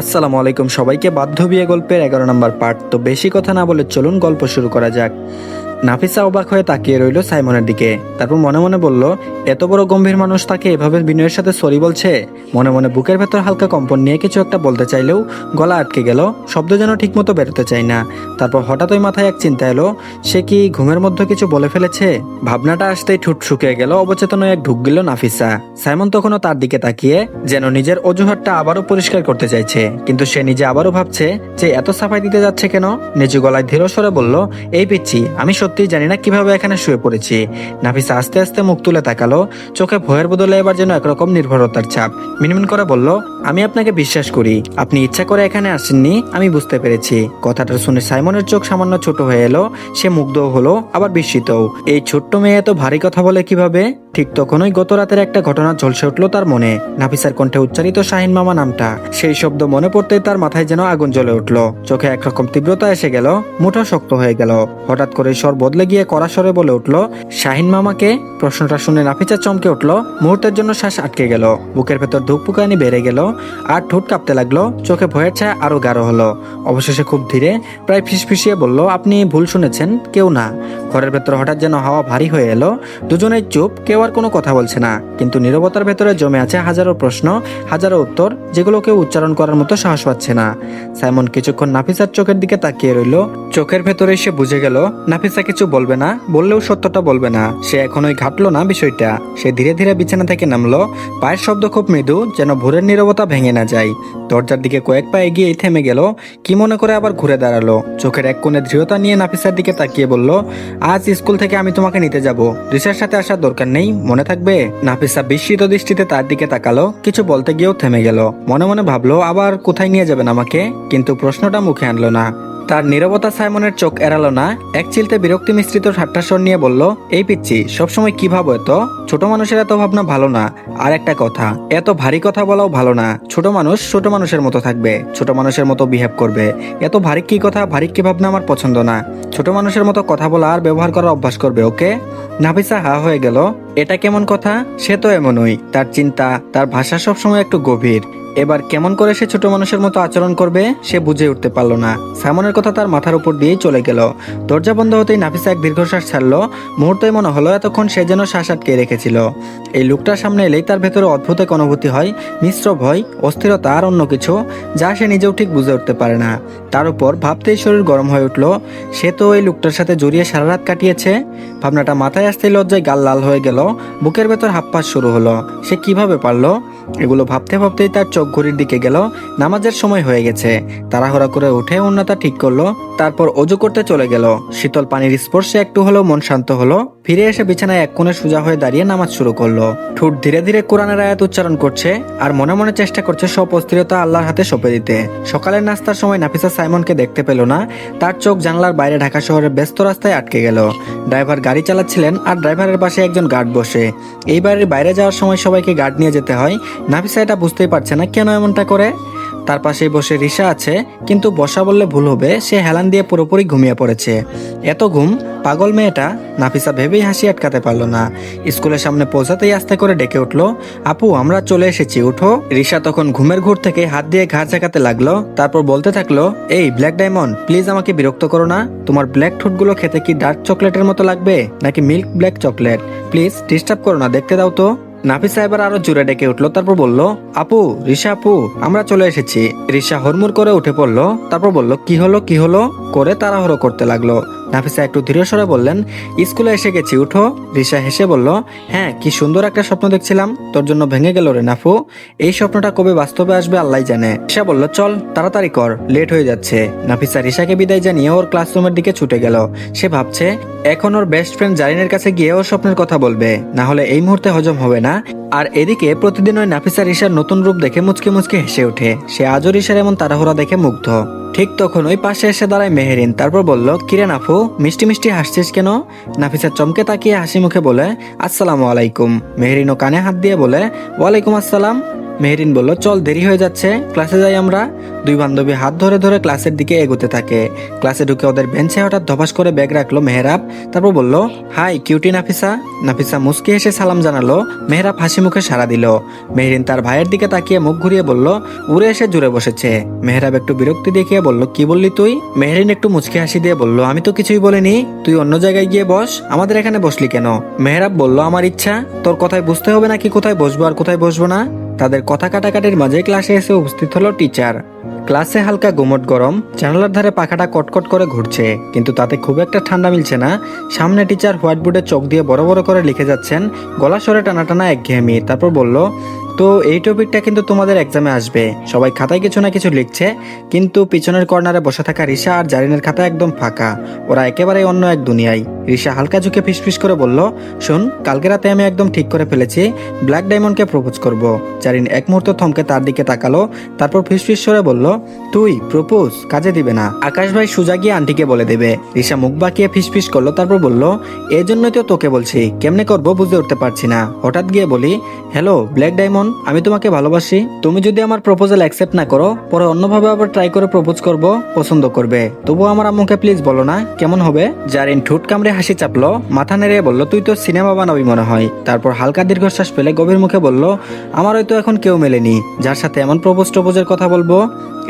আসসালামু আলাইকুম সবাইকে বাধ্য বিয়ে গল্পের এগারো নম্বর পার্ট। তো বেশি কথা না বলে চলুন গল্প শুরু করা যাক। নাফিসা অবাক হয়ে তাকিয়ে রইল সাইমনের দিকে। তারপর মনে মনে বলল, এত বড় গম্ভীর মানুষ তাকে এভাবে বিনয়ের সাথে সরি বলছে? মনে মনে বুকের ভেতর হালকা কম্পন নিয়ে কিছু একটা বলতে চাইলেও গলা আটকে গেল, শব্দ যেন ঠিকমতো বেরোতে চাই না। তারপর হঠাৎ ওই মাথায় এক চিন্তা এলো, সে কি ঘুমের মধ্যে কিছু বলে ফেলেছে? ভাবনাটা আসতেই ঠুট শুকিয়ে গেল অবচেতন এক ঢুক গেল নাফিসা। সাইমন তখনও তার দিকে তাকিয়ে যেন নিজের অজুহাতটা আবারও পরিষ্কার করতে চাইছে, কিন্তু সে নিজে আবারও ভাবছে যে এত সাফাই দিতে যাচ্ছে কেন? নিচু গলায় ধীর স্বরে বলল, এই পিচ্ছি, আমি সত্যিই জানি না কীভাবে এখানে শুয়ে পড়েছি। নাফিসা আস্তে আস্তে মুখ তুলে তাকালো, চোখে ভয়ের বদলে এবার যেন একরকম নির্ভরতার ছাপ। মিনমিন করে বলল, আমি আপনাকে বিশ্বাস করি, আপনি ইচ্ছা করে এখানে আসেননি, আমি বুঝতে পেরেছি। কথাটা শুনে সাইমনের চোখ সামান্য ছোট হয়ে এলো, সে মুগ্ধ হলো, আবার বিস্মিতও। এই ছোট্ট মেয়ে এত ভারী কথা বলে কীভাবে? ঠিক তখনই গত রাতের একটা ঘটনা ঝলসে উঠল তার মনে। নাফিসার কণ্ঠে উচ্চারিত শাহিন মামা নামটা। সেই শব্দ মনে পড়তেই তার মাথায় যেন আগুন জ্বলে উঠল। চোখে একরকম তীব্রতা এসে গেল, মুঠো শক্ত হয়ে গেল। হঠাৎ করে স্বর বদলে গিয়ে কড়া স্বরে বলে উঠল, শাহিন মামাকে? প্রশ্নটা শুনে নাফিসা চমকে উঠল। মুহূর্তের জন্য শ্বাস আটকে গেল। বুকের ভেতর ধুকপুকানি বেড়ে গেল। আর ঠোঁট কাঁপতে লাগল। চোখে ভয়ের ছায়া আরও গাঢ় হলো। অবশেষে খুব ধীরে প্রায় ফিসফিসিয়ে বলল, আপনি ভুল শুনেছেন, কেউ না। ঘরের ভেতর হঠাৎ যেন হাওয়া ভারী হয়ে এলো। দুজনেই চুপ, কেউ আর কোনো কথা বলছে না। কিন্তু নীরবতার ভেতরে জমে আছে হাজারো প্রশ্ন, হাজারো উত্তর যেগুলো কেউ উচ্চারণ করার মতো সাহস পাচ্ছে না। সাইমন কিছুক্ষণ নাফিসার চোখের দিকে তাকিয়ে রইল। চোখের ভেতরে সে বুঝে গেল, নাফিসা কিছু বলবে না, বললেও সত্যটা বলবে না। সে এখনোই ঘাটলো না বিষয়টা। সে ধীরে ধীরে বিছানা থেকে নামলো। পায়ের শব্দ খুব মৃদু, যেন ভোরের নীরবতা ভেঙে না যায়। দরজার দিকে কয়েক পা এগিয়ে থেমে গেল, কি মনে করে আবার ঘুরে দাঁড়াল। চোখের এক কোণে দৃঢ়তা নিয়ে নাফিসার দিকে তাকিয়ে বলল, আজ স্কুল থেকে আমি তোমাকে নিতে যাব। রিসার সাথে আসার দরকার নেই। মনে থাকবে? নাফিসা বিস্মিত দৃষ্টিতে তার দিকে তাকালো, কিছু বলতে গিয়েও থেমে গেল। মনে মনে ভাবলো, আবার কোথায় নিয়ে যাবেন আমাকে? কিন্তু প্রশ্নটা মুখে আনলো না। তার নীরবতা সাইমনের চোখ এড়ালো না। এক চিলতে বিরক্তি মিশ্রিত ঠাট্টাস্বর নিয়ে বলল, এই পিচ্ছি, সবসময় কি ভাবো এত? ছোট মানুষের এত ভাবনা ভালো না। আর একটা কথা, এত ভারী কথা বলাও ভালো না। ছোট মানুষ ছোট মানুষের মতো থাকবে, ছোট মানুষের মতো বিহেভ করবে। এত ভারী কি কথা, ভারী কি ভাবনা আমার পছন্দ না। ছোট মানুষের মতো কথা বলা আর ব্যবহার করার অভ্যাস করবে, ওকে? নাফিসা হা হয়ে গেল, এটা কেমন কথা? সে তো এমনই। তার চিন্তা, তার ভাষা সবসময় একটু গভীর। এবার কেমন করে সে ছোট মানুষের মতো আচরণ করবে, সে বুঝে উঠতে পারল না। সাইমনের কথা তার মাথার উপর দিয়েই চলে গেল। দরজা বন্ধ হতেই নাফিসা এক দীর্ঘশ্বাস ছাড়লো। মুহূর্তে মনে হলো এতক্ষণ সে যেন শ্বাস আটকে রেখেছিল। এই লোকটার সামনে এলেই তার ভেতরে অদ্ভুত এক অনুভূতি হয়, মিশ্র ভয়, অস্থিরতা আর অন্য কিছু, যা সে নিজেও ঠিক বুঝে উঠতে পারে না। তার উপর ভাবতেই শরীর গরম হয়ে উঠল। সে তো ওই লোকটার সাথে জড়িয়ে সারা রাত কাটিয়েছে। ভাবনাটা মাথায় আসতেই লজ্জায় গাল লাল হয়ে গেল। বুকের ভেতর হাপ্পাস শুরু হলো। সে কীভাবে পারল? এগুলো ভাবতে ভাবতেই তার চোখ ঘড়ির দিকে গেল। নামাজের সময় হয়ে গেছে। তাড়াহুড়া করে উঠে অন্যতা ঠিক করল। তারপর অজু করতে চলে গেল। শীতল পানির স্পর্শে একটু হলেও মন শান্ত হলো। ফিরে এসে বিছানায় এক কোণে সোজা হয়ে দাঁড়িয়ে নামাজ শুরু করল। ঠোঁট ধীরে ধীরে কোরআনের আয়াত উচ্চারণ করছে। আর মনে মনে চেষ্টা করছে সব অস্থিরতা আল্লাহর হাতে সঁপে দিতে। সকালের নাস্তার সময় নাফিসা সাইমনকে দেখতে পেল না, তার চোখ জানলার বাইরে ঢাকা শহরের ব্যস্ত রাস্তায় আটকে গেল। ড্রাইভার গাড়ি চালাচ্ছিলেন আর ড্রাইভারের পাশে একজন গার্ড বসে। এই বাইরে যাওয়ার সময় সবাইকে গার্ড নিয়ে যেতে হয়। নাফিসা এটা বুঝতেই পারছে না কেন এমনটা করে। তার পাশেই বসে রিসা আছে, কিন্তু বসা বললে ভুল হবে, সে হেলান দিয়ে পুরোপুরি ঘুমিয়ে পড়েছে। এত ঘুম, পাগল মেয়েটা, নাফিসা ভেবেই হাসি আটকাতে পারল না। স্কুলের সামনে পৌঁছাতেই আস্তে করে ডেকে উঠল, আপু, আমরা চলে এসেছি, উঠো। রিসা তখন ঘুমের ঘুর থেকে হাত দিয়ে ঘাড় ঝাঁকাতে লাগল, তারপর বলতে থাকল, এই, ব্ল্যাক ডায়মন্ড, প্লিজ আমাকে বিরক্ত করো না। তোমার ব্ল্যাক ঠোঁটগুলো খেতে কি ডার্ক চকলেটের মতো লাগবে, নাকি milk black chocolate? Please, disturb করো না, দেখতে দাও তো। নাফিসা সাহেবের আরও জোরে ডেকে উঠল, তারপর বলল, আপু রিসা আপু, আমরা চলে এসেছি। রিসা হরমুর করে উঠে পড়ল, তারপর বলল, কি হলো কি হলো? করে তাড়াহুড়ো করতে লাগল। নাফিসা একটু ধীরে সরে বললেন, স্কুলে এসে গেছি, উঠো। রিসা হেসে বলল হ্যাঁ কি সুন্দর একটা স্বপ্ন দেখছিলাম। তোর জন্য ভেঙে গেল রে নাফু। এই স্বপ্নটা কবে বাস্তবে আসবে আল্লাহ জানে। রিসা বলল, চল, তাড়াতাড়ি কর, লেট হয়ে যাচ্ছে। নাফিসা রিসাকে বিদায় জানিয়ে ওর ক্লাসরুমের দিকে ছুটে গেল। সে ভাবছে, এখন ওর বেস্ট ফ্রেন্ড জারিনের কাছে গিয়ে ওর স্বপ্নের কথা বলবে। না হলে এই মুহূর্তে হজম হবে না। আর এদিকে প্রতিদিন ওই নাফিসা রিসার নতুন রূপ দেখে মুচকে মুচকে হেসে ওঠে। সে আজও রিসার এমন তাড়াহুড়া দেখে মুগ্ধ। ঠিক তখন ওই পাশে এসে দাঁড়ায় মেহেরিন, তারপর বলল, কিরে নাফু, মিষ্টি মিষ্টি হাসছিস কেন? নাফিসা চমকে তাকিয়ে হাসি মুখে বলে, আসসালামু আলাইকুম। মেহেরিনও কানে হাত দিয়ে বলে, ওয়ালাইকুম আসসালাম। মেহরিন বলল, চল, দেরি হয়ে যাচ্ছে। ক্লাসে যাই আমরা। দুই বান্ধবী হাত ধরে ধরে ক্লাসের দিকে এগোতে থাকে। ক্লাসে ঢুকে ওদের বেঞ্চে হঠাৎ ধপাস করে ব্যাগ রাখল মেহরাব। তারপর বলল, হাই, কিউটি নাফিসা। নাফিসা মুস্কি হেসে সালাম জানালো। মেহরাব হাসি মুখে সাড়া দিল। মেহরিন তার ভাইয়ের দিকে তাকিয়ে মুখ ঘুরিয়ে বলল, উড়ে এসে জুড়ে বসেছে। মেহরাব একটু বিরক্তি দেখিয়ে বলল, কি বললি তুই? মেহরিন একটু মুচকি হাসি দিয়ে বলল, আমি তো কিছুই বলিনি। তুই অন্য জায়গায় গিয়ে বস। আমাদের এখানে বসলি কেন? মেহরাব বলল, আমার ইচ্ছা। তোর কথায় বুঝতে হবে নাকি কোথায় বসবো আর কোথায় বসবো না। তাদের কথা কাটাকাটির মাঝে ক্লাসে এসে উপস্থিত হলো টিচার। ক্লাসে হালকা গুমট গরম, জানালার ধারে পাখাটা কটকট করে ঘুরছে, কিন্তু তাতে খুব একটা ঠান্ডা মিলছে না। সামনে টিচার হোয়াইট বোর্ডে চোখ দিয়ে বড় বড় করে লিখে যাচ্ছেন, গলা সরে টানা টানা একঘেয়েমি, তারপর বলল তো এই টপিকটা কিন্তু তোমাদের এক্সামে আসবে। সবাই খাতায় কিছু না কিছু লিখছে, কিন্তু পিছনের কর্নারে বসে থাকা রিসা আর জারিনের খাতা একদম ফাঁকা। ওরা একেবারে অন্য এক দুনিয়ায়। রিসা হালকা ঝুঁকে ফিসফিস করে বলল, শোন, কালকে রাতে আমি একদম ঠিক করে ফেলেছি ব্ল্যাক ডায়মন্ডকে প্রপোজ করব। জারিন এক মুহূর্ত থমকে তার দিকে তাকালো, তারপর ফিসফিস করে বলল, তুই প্রপোজ কাজে দিবে না। আকাশ ভাই সুজা গিয়ে আন্টিকে বলে দেবে। রিসা মুখ বাঁকিয়ে ফিসফিস করল, তারপর বলল এই জন্যই তো তোকে বলছি, কেমনে করব বুঝে উঠতে পারছি না। হঠাৎ গিয়ে বলি, হ্যালো ব্ল্যাক ডায়মন্ড আমি তোমাকে ভালোবাসি। তুমি যদি আমার প্রপোজাল অ্যাকসেপ্ট না করো, পরে অন্যভাবে আবার ট্রাই করে প্রপোজ করব, পছন্দ করবে। তবুও আমার আম্মুকে প্লিজ বলো না, কেমন হবে? জারিন ঠোঁট কামড়ে হাসি চাপলো, মাথা নেড়ে বলল, তুই তো সিনেমা বানাবি মনে হয়। তারপর হালকা দীর্ঘশ্বাস ফেলে গভীর মুখে বলল আমার হয়তো এখন কেউ মেলেনি, যার সাথে এমন প্রপোজ টপোজের কথা বলব?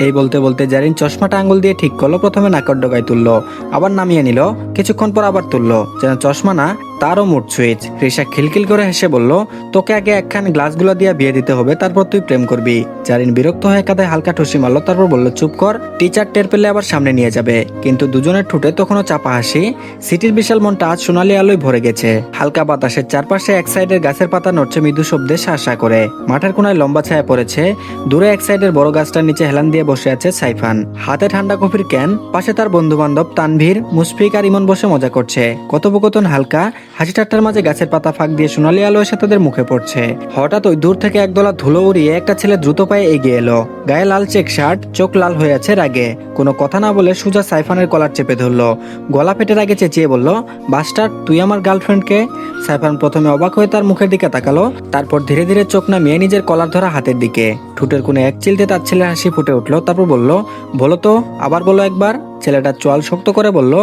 এই বলতে বলতে জারিন চশমাটা আঙ্গুল দিয়ে ঠিক করল, প্রথমে নাকর ডগায় তুললো, আবার নামিয়ে নিল, কিছুক্ষণ পর আবার তুললো, যেন চশমা না তারও মুড সুইচ। রিসা খিলখিল করে হেসে বলল, তোকে আগে একখান গ্লাসগুলো দিয়ে বিয়ে দিতে হবে, তারপর তুই প্রেম করবি। জারিন বিরক্ত হয়ে কাঁধে হালকা ঠুসি মারলো, তারপর বলল, চুপ কর, টিচার টের পেলে আবার সামনে নিয়ে যাবে। কিন্তু দুজনের ঠোঁটে তখনও চাপা হাসি। সিটির বিশাল মনটা আজ সোনালি আলোয় ভরে গেছে। হালকা বাতাসের চারপাশে এক সাইডের গাছের পাতা নড়ছে মৃদু শব্দে শাসা করে। মাঠের কোনায় লম্বা ছায়া পড়েছে। দূরে এক সাইডের বড় গাছটার নিচে হেলান দিয়ে বসে আছে সাইফান। হাতে ঠান্ডা কফির ক্যান, পাশে তার বন্ধু বান্ধব তানভীর, মুশফিক আর ইমন বসে মজা করছে। কথোপকথন হালকা হাসি ঠাট্টার মাঝে গাছের পাতা ফাঁক দিয়ে সোনালি আলো এসে তাদের মুখে পড়ছে। হঠাৎ ওই দূর থেকে একদলা ধুলো উড়িয়ে একটা ছেলে দ্রুত পায়ে এগিয়ে এলো। গায়ে লাল চেক শার্ট, চোখ লাল হয়ে আছে রাগে। কোনো কথা না বলে সুজা সাইফানের কলার চেপে ধরলো। গলা পেটের আগে চেঁচিয়ে বলল বাস্টার তুই আমার গার্লফ্রেন্ডকে? সাইফান প্রথমে অবাক হয়ে তার মুখের দিকে তাকালো, তারপর ধীরে ধীরে চোখ নামিয়ে নিজের কলার ধরা হাতের দিকে। ঠুটের কোণে এক চিলতে তার ছেলের হাসি ফুটে উঠল, তারপর বলল, বলো তো, আবার বলো একবার। ছেলেটা চোয়াল শক্ত করে বলল,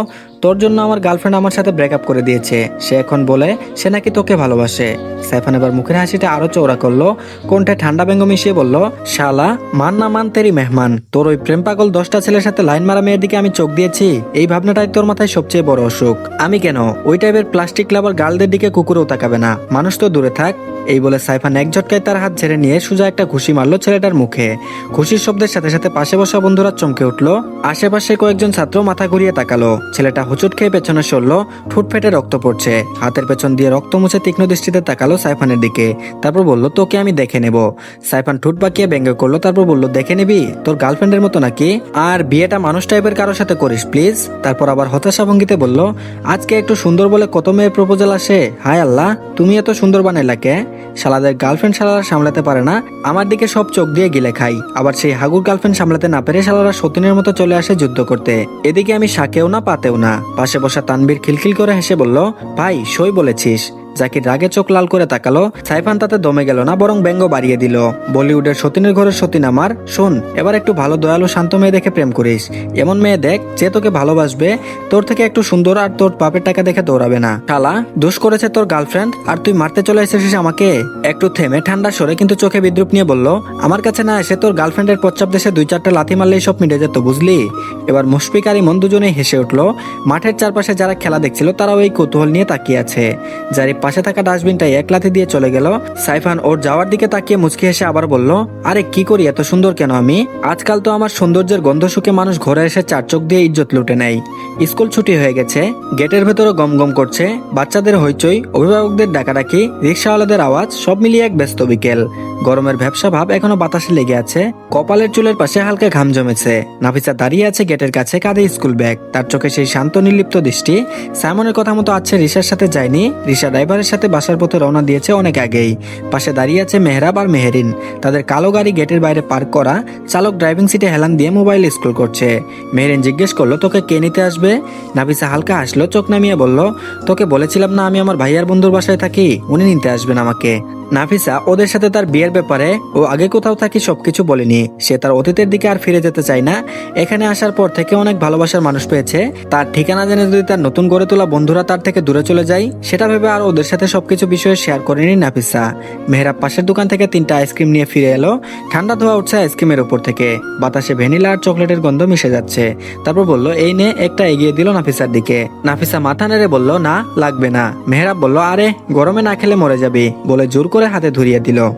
তোর জন্য আমার গার্লফ্রেন্ড আমার সাথে ব্রেকআপ করে দিয়েছে। সে এখন বলে, সে নাকি তোকে ভালোবাসে। সাইফান এবার মুখের হাসিটা আরও চৌড়া করল কোনটা ঠান্ডা ব্যঙ্গ মিশিয়ে বলল, শালা, মান না মান তেরি মেহমান। তোর ওই প্রেম পাগল দশটা ছেলের সাথে লাইন মারা মেয়ের দিকে আমি চোখ দিয়েছি। এই ভাবনাটাই তোর মাথায় সবচেয়ে বড় অসুখ। আমি কেন? ওই টাইপের প্লাস্টিক লাভার গার্লদের দিকে কুকুরেও তাকাবে না। মানুষ তো দূরে থাক এই বলে সাইফান এক ঝটকায় তার হাত ঝেড়ে নিয়ে সুজা একটা ঘুষি মারলো ছেলেটার মুখে। খুশির শব্দের সাথে সাথে পাশে বসা বন্ধুরা চমকে উঠল। আশেপাশে কয়েকজন ছাত্র মাথা ঘুরিয়ে তাকালো। ছেলেটা হুচুট খেয়ে পেছনে সরলো, ঠোঁট ফেটে রক্ত পড়ছে। হাতের পেছন দিয়ে রক্ত মুছে তীক্ষ্ণ দৃষ্টিতে তাকালো সাইফানের দিকে। তারপর বলল, তোকে আমি দেখে নেব। সাইফান ঠোঁট বাঁকিয়ে ব্যঙ্গ করল, তারপর বলল, দেখে নিবি? তোর গার্লফ্রেন্ডের মতো নাকি? আর বিয়েটা মানুষ টাইপের কারোর সাথে করিস, প্লিজ? তারপর আবার হতাশা ভঙ্গিতে বলল, আজকে একটু সুন্দর বলে কত মেয়ের প্রপোজাল আসে? হায় আল্লাহ, তুমি এত সুন্দর বানাইলা কে? শালাদের গার্লফ্রেন্ড শালারা সামলাতে পারে না, আমার দিকে সব চোখ দিয়ে গিলে খাই। আবার সেই হাগুর গার্লফ্রেন্ড সামলাতে না পেরে শালারা সতীনের মতো চলে আসে যুদ্ধ করতে। এদিকে আমি সাকেও না, পাতেও না। পাশে বসা তানবির খিলখিল করে হেসে বলল, ভাই, সই বলেছিস। জাকির রাগে চোখ লাল করে তাকালো, সাইফান তাতে দমে গেল না, বরং ব্যঙ্গ বাড়িয়ে দিল। বলিউডের সতীনের ঘরের সতীন আমার শোন, এবার একটু ভালো দয়ালু শান্ত মেয়ে দেখে প্রেম করিস। এমন মেয়ে দেখ যে তোকে ভালোবাসবে, তোর থেকে একটু সুন্দর আর তোর বাপের টাকা দেখে দৌড়াবে না। শালা, দোষ করেছে তোর গার্লফ্রেন্ড, আর তুই মারতে চলে এসেছিস আমাকে? একটু থেমে ঠান্ডা সরে কিন্তু চোখে বিদ্রুপ নিয়ে বলল, আমার কাছে না এসে তোর গার্লফ্রেন্ডের পশ্চাপ দেশে দুই চারটা লাথি মারলেই সব মিটে যেত, বুঝলি? এবার মুশফিক আর ইমন দুজনেই হেসে উঠল, মাঠের চারপাশে যারা খেলা দেখছিল তারাও এই কৌতূহল নিয়ে তাকিয়ে আছে। যারি পাশে থাকা ডাস্টবিনটা এক লাথি দিয়ে চলে গেল। সাইফান ওর যাওয়ার দিকে তাকিয়ে মুচকি হেসে আবার বলল, আরে, কি করি? এত সুন্দর কেন আমি? আজকাল তো আমার সৌন্দর্যের গন্ধ শুকে মানুষ ঘরে এসে চার চোখ দিয়ে ইজ্জত লুটে নেয়। স্কুল ছুটি হয়ে গেছে, গেটের ভেতরে গম গম করছে। বাচ্চাদের হইচই, অভিভাবকদের ডাকাডাকি, রিক্সাওয়ালাদের আওয়াজ, সব মিলিয়ে এক ব্যস্ত বিকেল। গরমের ব্যবসা ভাব এখনও বাতাসে লেগে আছে। কপালের চুলের পাশে হালকা ঘাম জমেছে। নাফিসা দাঁড়িয়ে আছে গেটের কাছে, কাঁধে স্কুল ব্যাগ। তার চোখে সেই শান্ত, নির্লিপ্ত দৃষ্টি। সাইমনের কথা মতো আছে রিসার সাথে যায়নি। রিসা ড্রাইভারের সাথে বাসার পথে রওনা দিয়েছে অনেক আগেই। পাশে দাঁড়িয়ে আছে মেহরাব আর মেহেরিন। তাদের কালো গাড়ি গেটের বাইরে পার্ক করা চালক ড্রাইভিং সিটে হেলান দিয়ে মোবাইল স্ক্রল করছে। মেহেরিন জিজ্ঞেস করল, তোকে কে নিতে আসবে? নাফিসা হালকা হাসলো, চোখ নামিয়ে বলল, তোকে বলেছিলাম না আমি আমার ভাইয়ার বন্ধুর বাসায় থাকি, উনি নিতে আসবেন আমাকে। নাফিসা ওদের সাথে তার বিয়ের ব্যাপারে ও আগে কোথাও থাকি সবকিছু বলেনি। সে তার অতীতের দিকে আর ফিরে যেতে চায় না। এখানে আসার পর থেকে অনেক ভালোবাসার মানুষ পেয়েছে। তার ঠিকানা জেনে যদি তার নতুন গড়ে তোলা বন্ধুরা তার থেকে দূরে চলে যায়, সেটা ভেবে আর ওদের সাথে সবকিছু বিষয়ে শেয়ার করেনি নাফিসা। মেহরাব পাশের দোকান থেকে তিনটা আইসক্রিম নিয়ে ফিরে এলো। ঠান্ডা ধোয়া উঠছে আইসক্রিমের উপর থেকে। বাতাসে ভ্যানিলা আর চকলেটের গন্ধ মিশে যাচ্ছে। তারপর বলল, এই নে, একটা এগিয়ে দিল নাফিসার দিকে। নাফিসা মাথা নেড়ে বলল, না, লাগবে না। মেহরাব বলল, আরে, গরমে না খেলে মরে যাবি। বলে জোর করে হাতে ধরিয়ে দিল।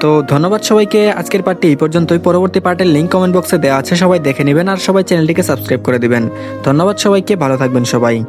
তো ধন্যবাদ সবাইকে, আজকের পার্টি এই পর্যন্তই। পরবর্তী পার্টের লিঙ্ক কমেন্ট বক্সে দেওয়া আছে, সবাই দেখে নেবেন আর সবাই চ্যানেলটিকে সাবস্ক্রাইব করে দিবেন। ধন্যবাদ সবাইকে, ভালো থাকবেন সবাই।